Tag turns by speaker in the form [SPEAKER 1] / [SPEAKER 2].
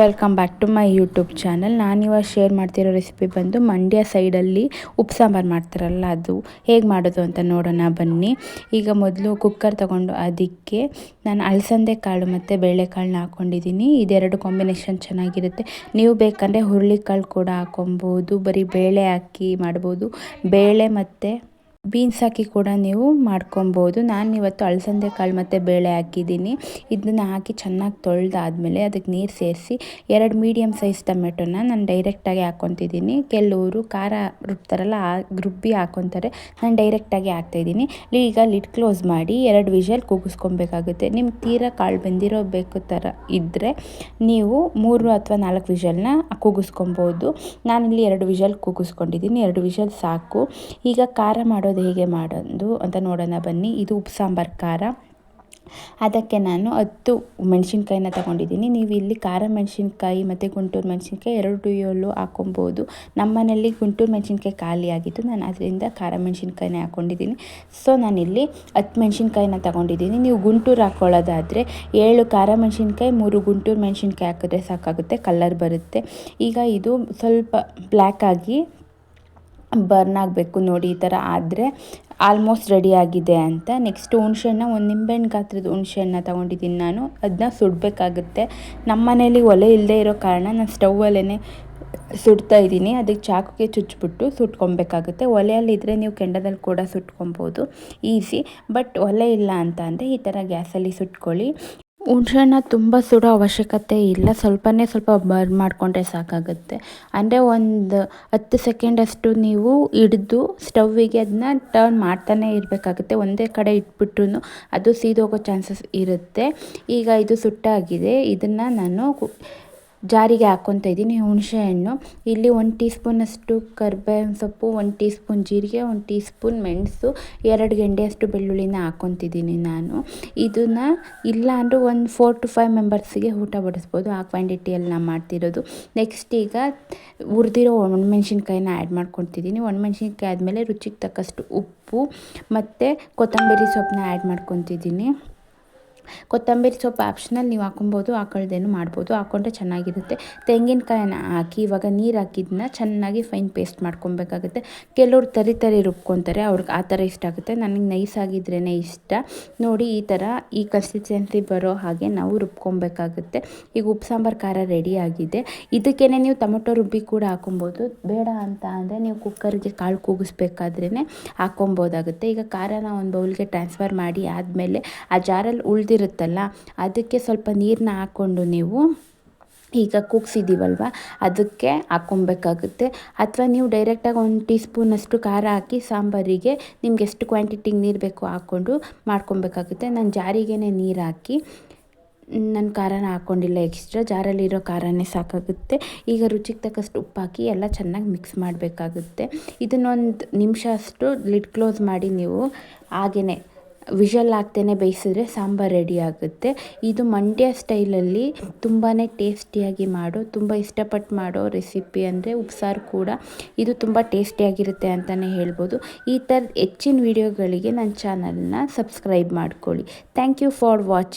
[SPEAKER 1] Welcome back to my YouTube channel ನಾನಿವಾಗ share ಮಾಡ್ತಿರೋ recipe ಬಂದು ಮಂಡ್ಯ ಸೈಡಲ್ಲಿ ಉಪ್ಪು ಸಾಂಬಾರು ಮಾಡ್ತಾರಲ್ಲ ಅದು. ಹೇಗೆ ಮಾಡೋದು ಅಂತ ನೋಡೋಣ ಬನ್ನಿ. ಈಗ ಮೊದಲು ಕುಕ್ಕರ್ ತೊಗೊಂಡು ಅದಕ್ಕೆ ನಾನು ಅಲಸಂದೆ ಕಾಳು ಮತ್ತು ಬೇಳೆಕಾಳನ್ನ ಹಾಕ್ಕೊಂಡಿದ್ದೀನಿ ಇದೆರಡು ಕಾಂಬಿನೇಷನ್ ಚೆನ್ನಾಗಿರುತ್ತೆ. ನೀವು ಬೇಕಂದರೆ ಹುರುಳಿಕಾಳು ಕೂಡ ಹಾಕೊಬೋದು, ಬರೀ ಬೇಳೆ ಹಾಕಿ ಮಾಡ್ಬೋದು. ಬೇಳೆ ಮತ್ತು ಬೀನ್ಸ್ ಹಾಕಿ ಕೂಡ ನೀವು ಮಾಡ್ಕೊಬೋದು. ನಾನು ಇವತ್ತು ಅಲಸಂದೆ ಕಾಳು ಮತ್ತು ಬೇಳೆ ಹಾಕಿದ್ದೀನಿ. ಇದನ್ನ ಹಾಕಿ ಚೆನ್ನಾಗಿ ತೊಳೆದಾದ್ಮೇಲೆ ಅದಕ್ಕೆ ನೀರು ಸೇರಿಸಿ ಎರಡು ಮೀಡಿಯಮ್ ಸೈಜ್ ಟೊಮೆಟೊನ ನಾನು ಡೈರೆಕ್ಟಾಗಿ ಹಾಕ್ಕೊತಿದ್ದೀನಿ. ಕೆಲವರು ಖಾರ ರುಬ್ತಾರಲ್ಲ, ಆ ರುಬ್ಬಿ ಹಾಕ್ಕೊತಾರೆ ನಾನು ಡೈರೆಕ್ಟಾಗಿ ಹಾಕ್ತಾಯಿದ್ದೀನಿ. ಈಗ ಲಿಡ್ ಕ್ಲೋಸ್ ಮಾಡಿ ಎರಡು ವಿಷಲ್ ಕೂಗಿಸ್ಕೊಬೇಕಾಗುತ್ತೆ. ನಿಮ್ಗೆ ತೀರಾ ಕಾಳು ಬೆಂದಿರೋ ಬೇಕು ಥರ ಇದ್ದರೆ ನೀವು ಮೂರು ಅಥವಾ ನಾಲ್ಕು ವಿಷಲ್ನ ಕೂಗಿಸ್ಕೊಬೋದು. ನಾನಿಲ್ಲಿ ಎರಡು ವಿಷಲ್ ಕೂಗಿಸ್ಕೊಂಡಿದ್ದೀನಿ. ಎರಡು ವಿಷಲ್ ಸಾಕು. ಈಗ ಖಾರ ಮಾಡೋದು ಹೇಗೆ ಮಾಡೋದು ಅಂತ ನೋಡೋಣ ಬನ್ನಿ. ಇದು ಉಪ್ಪು ಸಾಂಬಾರು ಖಾರ. ಅದಕ್ಕೆ ನಾನು ಹತ್ತು ಮೆಣಸಿನ್ಕಾಯಿನ ತಗೊಂಡಿದ್ದೀನಿ. ನೀವು ಇಲ್ಲಿ ಖಾರ ಮೆಣಸಿನ್ಕಾಯಿ ಮತ್ತು ಗುಂಟೂರು ಮೆಣಸಿನ್ಕಾಯಿ ಎರಡು ಏಳು ಹಾಕೊಬೋದು. ನಮ್ಮ ಮನೆಯಲ್ಲಿ ಗುಂಟೂರು ಮೆಣಸಿನ್ಕಾಯಿ ಖಾಲಿಯಾಗಿತ್ತು ನಾನು ಅದರಿಂದ ಖಾರ ಮೆಣಸಿನ್ಕಾಯಿನೇ ಹಾಕ್ಕೊಂಡಿದ್ದೀನಿ ಸೊ ನಾನಿಲ್ಲಿ ಹತ್ತು ಮೆಣಸಿನ್ಕಾಯಿನ ತಗೊಂಡಿದ್ದೀನಿ. ನೀವು ಗುಂಟೂರು ಹಾಕ್ಕೊಳ್ಳೋದಾದರೆ ಏಳು ಖಾರ ಮೆಣಸಿನ್ಕಾಯಿ, ಮೂರು ಗುಂಟೂರು ಮೆಣಸಿನ್ಕಾಯಿ ಹಾಕಿದ್ರೆ ಸಾಕಾಗುತ್ತೆ, ಕಲರ್ ಬರುತ್ತೆ. ಈಗ ಇದು ಸ್ವಲ್ಪ ಬ್ಲ್ಯಾಕ್ ಆಗಿ ಬರ್ನ್ ಆಗಬೇಕು ನೋಡಿ ಈ ಥರ ಆದರೆ ಆಲ್ಮೋಸ್ಟ್ ರೆಡಿ ಆಗಿದೆ ಅಂತ. ನೆಕ್ಸ್ಟ್ ಹುಣ್ಸೆಹಣ್ಣ ಒಂದು ನಿಂಬೆಹಣ್ಣು ಗಾತ್ರದ ಹುಣ್ಸೆಹಣ್ಣ ತೊಗೊಂಡಿದ್ದೀನಿ ನಾನು. ಅದನ್ನ ಸುಡಬೇಕಾಗುತ್ತೆ. ನಮ್ಮ ಮನೇಲಿ ಒಲೆ ಇಲ್ಲದೆ ಇರೋ ಕಾರಣ ನಾನು ಸ್ಟೌವಲ್ಲೇ ಸುಡ್ತಾ ಇದ್ದೀನಿ. ಅದಕ್ಕೆ ಚಾಕುಗೆ ಚುಚ್ಚಿಬಿಟ್ಟು ಸುಟ್ಕೊಬೇಕಾಗುತ್ತೆ. ಒಲೆಯಲ್ಲಿದ್ದರೆ ನೀವು ಕೆಂಡದಲ್ಲಿ ಕೂಡ ಸುಟ್ಕೊಬೋದು. ಈಸಿ ಬಟ್ ಒಲೆ ಇಲ್ಲ ಅಂತ ಅಂದರೆ ಈ ಥರ ಗ್ಯಾಸಲ್ಲಿ ಸುಟ್ಕೊಳ್ಳಿ. ಹುಣ್ಸೆಹಣ್ಣ ತುಂಬ ಸುಡೋ ಅವಶ್ಯಕತೆ ಇಲ್ಲ. ಸ್ವಲ್ಪನೇ ಸ್ವಲ್ಪ ಬರ್ ಮಾಡಿಕೊಂಡ್ರೆ ಸಾಕಾಗುತ್ತೆ. ಅಂದರೆ ಒಂದು ಹತ್ತು ಸೆಕೆಂಡಷ್ಟು ನೀವು ಹಿಡಿದು ಸ್ಟವ್ವಿಗೆ ಅದನ್ನ ಟರ್ನ್ ಮಾಡ್ತಾನೆ ಇರಬೇಕಾಗುತ್ತೆ. ಒಂದೇ ಕಡೆ ಇಟ್ಬಿಟ್ರೂ ಅದು ಸೀದೋಗೋ ಚಾನ್ಸಸ್ ಇರುತ್ತೆ. ಈಗ ಇದು ಸುಟ್ಟಾಗಿದೆ. ಇದನ್ನು ನಾನು ಜಾರಿಗೆ ಹಾಕ್ಕೊತಾ ಇದ್ದೀನಿ ಹುಣಸೆಹಣ್ಣು. ಇಲ್ಲಿ ಒಂದು ಟೀ ಸ್ಪೂನಷ್ಟು ಕರ್ಬೇವಿನ ಸೊಪ್ಪು, ಒಂದು ಟೀ ಸ್ಪೂನ್ ಜೀರಿಗೆ, ಒಂದು ಟೀ ಸ್ಪೂನ್ ಮೆಣಸು, ಎರಡು ಗೆಂಡೆಯಷ್ಟು ಬೆಳ್ಳುಳ್ಳಿನ ಹಾಕ್ಕೊತಿದ್ದೀನಿ ನಾನು. ಇದನ್ನು ಇಲ್ಲ ಅಂದರೂ ಒಂದು ಫೋರ್ ಟು ಫೈವ್ ಮೆಂಬರ್ಸಿಗೆ ಊಟ ಬಡಿಸ್ಬೋದು. ಆ ಕ್ವಾಂಟಿಟಿಯಲ್ಲಿ ನಾನು ಮಾಡ್ತಿರೋದು. ನೆಕ್ಸ್ಟ್ ಈಗ ಹುರಿದಿರೋ ಒಣಮೆಣ್ಸಿನ್ಕಾಯಿನ ಆ್ಯಡ್ ಮಾಡ್ಕೊತಿದ್ದೀನಿ. ಒಣಮೆಣ್ಸಿನ್ಕಾಯಿ ಆದಮೇಲೆ ರುಚಿಗೆ ತಕ್ಕಷ್ಟು ಉಪ್ಪು ಮತ್ತು ಕೊತ್ತಂಬರಿ ಸೊಪ್ಪನ್ನ ಆ್ಯಡ್ ಮಾಡ್ಕೊತಿದ್ದೀನಿ. ಕೊತ್ತಂಬರಿ ಸೊಪ್ಪು ಆಪ್ಷನಲ್ ನೀವು ಹಾಕೊಬೋದು ಹಾಕೊಳ್ದೇನು ಮಾಡ್ಬೋದು. ಹಾಕೊಂಡ್ರೆ ಚೆನ್ನಾಗಿರುತ್ತೆ. ತೆಂಗಿನಕಾಯನ್ನ ಹಾಕಿ, ಇವಾಗ ನೀರು ಹಾಕಿದ್ನ ಚೆನ್ನಾಗಿ ಫೈನ್ ಪೇಸ್ಟ್ ಮಾಡ್ಕೊಬೇಕಾಗುತ್ತೆ. ಕೆಲವ್ರು ತರಿ ತರಿ ರುಬ್ಕೊತಾರೆ, ಅವ್ರಿಗೆ ಆ ಥರ ಇಷ್ಟ ಆಗುತ್ತೆ. ನನಗೆ ನೈಸ್ ಆಗಿದ್ರೇ ಇಷ್ಟ. ನೋಡಿ, ಈ ಥರ ಈ ಕನ್ಸಿಸ್ಟೆನ್ಸಿ ಬರೋ ಹಾಗೆ ನಾವು ರುಬ್ಕೊಬೇಕಾಗುತ್ತೆ. ಈಗ ಉಪ್ಪು, ಸಾಂಬಾರು, ಖಾರ ರೆಡಿ ಆಗಿದೆ. ಇದಕ್ಕೇ ನೀವು ಟೊಮೊಟೊ ರುಬ್ಬಿ ಕೂಡ ಹಾಕೊಬೋದು ಬೇಡ ಅಂತ ಅಂದರೆ ನೀವು ಕುಕ್ಕರ್ಗೆ ಕಾಳು ಕೂಗಿಸ್ಬೇಕಾದ್ರೇ ಹಾಕೊಬೋದಾಗುತ್ತೆ ಈಗ ಖಾರನ ಒಂದು ಬೌಲ್ಗೆ ಟ್ರಾನ್ಸ್ಫರ್ ಮಾಡಿ ಆದಮೇಲೆ ಆ ಜಾರಲ್ಲಿ ಉಳ್ದಿರೋ ಇರುತ್ತಲ್ಲ, ಅದಕ್ಕೆ ಸ್ವಲ್ಪ ನೀರನ್ನ ಹಾಕ್ಕೊಂಡು ನೀವು ಈಗ ಕೂಗ್ಸಿದ್ದೀವಲ್ವ ಅದಕ್ಕೆ ಹಾಕ್ಕೊಬೇಕಾಗುತ್ತೆ. ಅಥವಾ ನೀವು ಡೈರೆಕ್ಟಾಗಿ ಒಂದು ಟೀ ಸ್ಪೂನಷ್ಟು ಖಾರ ಹಾಕಿ ಸಾಂಬಾರಿಗೆ ನಿಮ್ಗೆ ಎಷ್ಟು ಕ್ವಾಂಟಿಟಿಗೆ ನೀರು ಬೇಕು ಹಾಕ್ಕೊಂಡು ಮಾಡ್ಕೊಬೇಕಾಗುತ್ತೆ. ನಾನು ಜಾರಿಗೆ ನೀರು ಹಾಕಿ, ನಾನು ಖಾರನ ಹಾಕ್ಕೊಂಡಿಲ್ಲ ಎಕ್ಸ್ಟ್ರಾ ಜಾರಲ್ಲಿರೋ ಖಾರನೇ ಸಾಕಾಗುತ್ತೆ. ಈಗ ರುಚಿಗೆ ತಕ್ಕಷ್ಟು ಉಪ್ಪು ಹಾಕಿ ಎಲ್ಲ ಚೆನ್ನಾಗಿ ಮಿಕ್ಸ್ ಮಾಡಬೇಕಾಗುತ್ತೆ. ಇದನ್ನೊಂದು ನಿಮಿಷ ಅಷ್ಟು ಲಿಡ್ ಕ್ಲೋಸ್ ಮಾಡಿ ನೀವು ಹಾಗೇ ವಿಷಲ್ ಹಾಕ್ತೇನೆ ಬೇಯಿಸಿದ್ರೆ ಸಾಂಬಾರು ರೆಡಿ ಆಗುತ್ತೆ. ಇದು ಮಂಡ್ಯ ಸ್ಟೈಲಲ್ಲಿ ತುಂಬಾ ಟೇಸ್ಟಿಯಾಗಿ ಮಾಡೋ, ತುಂಬ ಇಷ್ಟಪಟ್ಟು ಮಾಡೋ ರೆಸಿಪಿ ಅಂದರೆ ಉಪ್ಸಾರು ಕೂಡ ಇದು ತುಂಬ ಟೇಸ್ಟಿಯಾಗಿರುತ್ತೆ ಅಂತಲೇ ಹೇಳ್ಬೋದು. ಈ ಥರದ ಹೆಚ್ಚಿನ ವೀಡಿಯೋಗಳಿಗೆ ನನ್ನ ಚಾನಲ್ನ ಸಬ್ಸ್ಕ್ರೈಬ್ ಮಾಡ್ಕೊಳ್ಳಿ. Thank you for watching